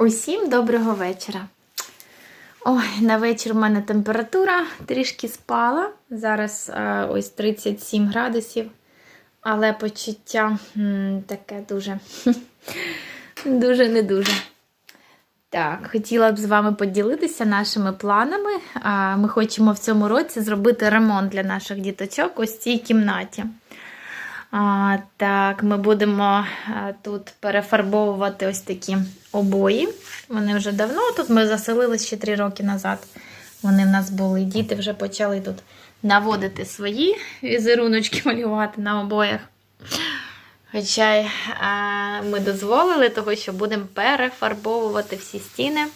Усім доброго вечора. Ой, на вечір в мене температура трішки спала. Зараз е, ось 37 градусів, але почуття таке дуже, дуже не дуже. Так, хотіла б з вами поділитися нашими планами. Ми хочемо в цьому році зробити ремонт для наших діточок ось цій кімнаті. А, Так, ми будемо тут перефарбовувати ось такі обої. Вони вже давно тут ми заселились ще три роки назад. Вони в нас були. Діти вже почали тут наводити свої візеруночки малювати на обоях. Хоча а, ми дозволили, того, що будемо перефарбовувати всі стіни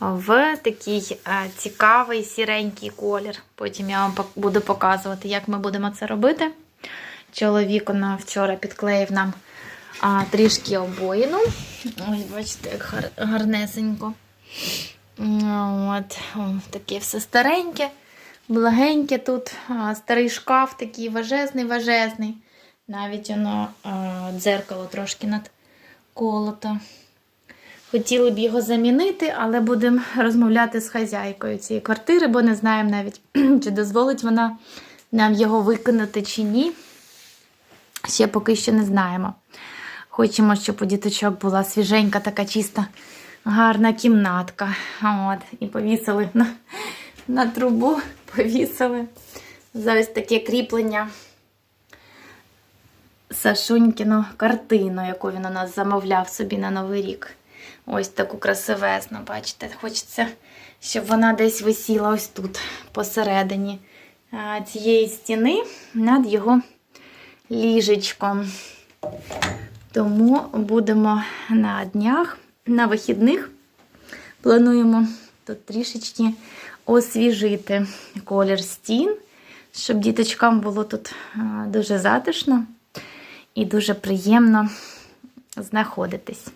в такий а, цікавий сіренький колір. Потім я вам буду показувати, як ми будемо це робити. Чоловік вчора підклеїв нам а, трішки обоїну. Ось, бачите, як гар, гарнесенько. От, о, таке все стареньке, благеньке тут. А, старий шкаф такий важезний, важезний. Навіть воно а, дзеркало трошки надколото. Хотіли б його замінити, але будемо розмовляти з хазяйкою цієї квартири, бо не знаємо навіть, чи дозволить вона нам його виконати чи ні. Ще поки що не знаємо. Хочемо, щоб у діточок була свіженька, така чиста, гарна кімнатка. От, і повісили на, на трубу, повісили. Зараз таке кріплення. Сашунькіну картину, яку він у нас замовляв собі на Новий рік. Ось таку красивезну, бачите, хочеться, щоб вона десь висіла ось тут, посередині цієї стіни над його ліжечком. Тому будемо на днях, на вихідних. Плануємо тут трішечки освіжити колір стін, щоб діточкам було тут дуже затишно і дуже приємно знаходитись.